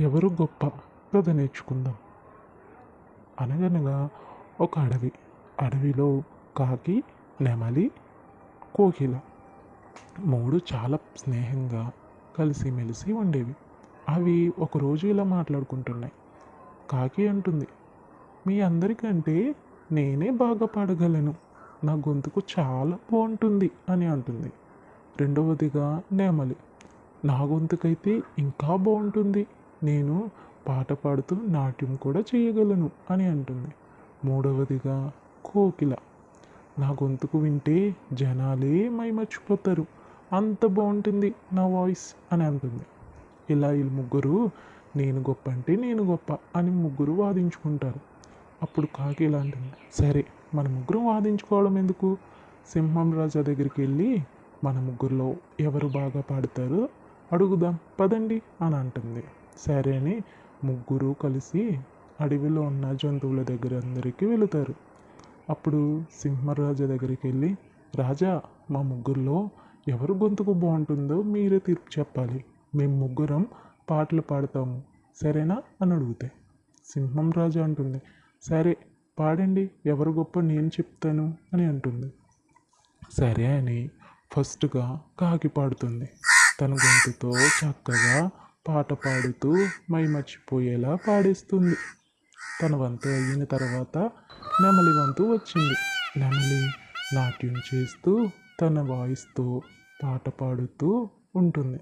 ఎవరు గొప్ప కథ నేర్చుకుందాం. అనగనగా ఒక అడవి. అడవిలో కాకి నెమలి కోకిల మూడు చాలా స్నేహంగా కలిసిమెలిసి ఉండేవి. అవి ఒకరోజు ఇలా మాట్లాడుకుంటున్నాయి. కాకి అంటుంది మీ అందరికంటే నేనే బాగా పాడగలను. నా గొంతుకు చాలా బాగుంటుంది అని అంటుంది. రెండవదిగా నెమలి నా గొంతుకైతే ఇంకా బాగుంటుంది. నేను పాట పాడుతూ నాట్యం కూడా చేయగలను అని అంటుంది. మూడవదిగా కోకిల. నా గొంతుకు వింటే జనాలే మైమర్చిపోతారు. అంత బాగుంటుంది నా వాయిస్ అని అంటుంది. ఇలా వీళ్ళు ముగ్గురు నేను గొప్ప అంటే నేను గొప్ప అని ముగ్గురు వాదించుకుంటారు. అప్పుడు కాకి ఇలా అంటుంది. సరే మన ముగ్గురు వాదించుకోవడం ఎందుకు? సింహం రాజా దగ్గరికి వెళ్ళి మన ముగ్గురులో ఎవరు బాగా పాడతారో? అడుగుదాం పదండి అని అంటుంది. సరే అని ముగ్గురు కలిసి అడవిలో ఉన్న జంతువుల దగ్గర అందరికీ వెళుతారు. అప్పుడు సింహరాజు దగ్గరికి వెళ్ళి రాజా మా ముగ్గురులో ఎవరు గొంతుకు బాగుంటుందో మీరే తీర్పు చెప్పాలి. మేము ముగ్గురం పాటలు పాడతాము. సరేనా? అని అడుగుతాయి సింహం రాజు అంటుంది సరే పాడండి. ఎవరు గొప్ప నేను చెప్తాను అని అంటుంది. సరే అని ఫస్ట్గా కాకి పాడుతుంది. తన గొంతుతో చక్కగా పాట పాడుతూ మై మర్చిపోయేలా పాడేస్తుంది. తన వంతు అయిన తర్వాత నెమలి వంతు వచ్చింది. నెమలి నాట్యం చేస్తూ తన వాయిస్తో పాట పాడుతూ ఉంటుంది.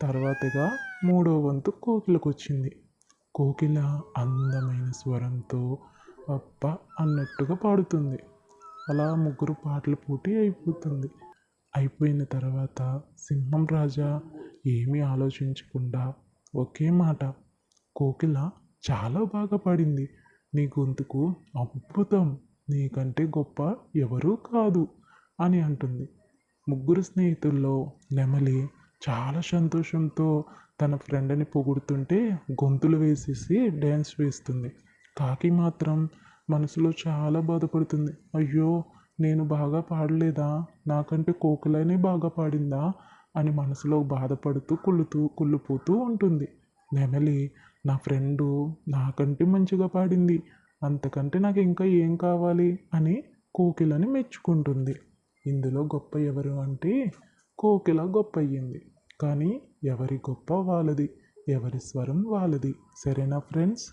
తర్వాతగా మూడో వంతు కోకిలకు వచ్చింది కోకిల అందమైన స్వరంతో అప్ప అన్నట్టుగా పాడుతుంది. అలా ముగ్గురు పాటల పోటీ అయిపోతుంది. అయిపోయిన తర్వాత సింహం రాజా ఏమీ ఆలోచించకుండా ఒకే మాట కోకిల చాలా బాగా పాడింది. నీ గొంతుకు అద్భుతం. నీకంటే గొప్ప ఎవరూ కాదు అని అంటుంది. ముగ్గురు స్నేహితుల్లో నెమలి చాలా సంతోషంతో తన ఫ్రెండ్ని పొగుడుతుంటే గొంతులు వేసేసి డ్యాన్స్ వేస్తుంది. కాకి మాత్రం మనసులో చాలా బాధపడుతుంది. అయ్యో నేను బాగా పాడలేదా? నాకంటే కోకిలనే బాగా పాడిందా? అని మనసులో బాధపడుతూ కుళ్ళుతూ కుళ్ళిపోతూ ఉంటుంది. నెమలి నా ఫ్రెండు నాకంటే మంచిగా పాడింది. అంతకంటే నాకు ఇంకా ఏం కావాలి? అని కోకిలని మెచ్చుకుంటుంది. ఇందులో గొప్ప ఎవరు అంటే కోకిల గొప్ప అయ్యింది కానీ ఎవరి గొప్ప వాళ్ళది? ఎవరి స్వరం వాళ్ళది? సరేనా ఫ్రెండ్స్?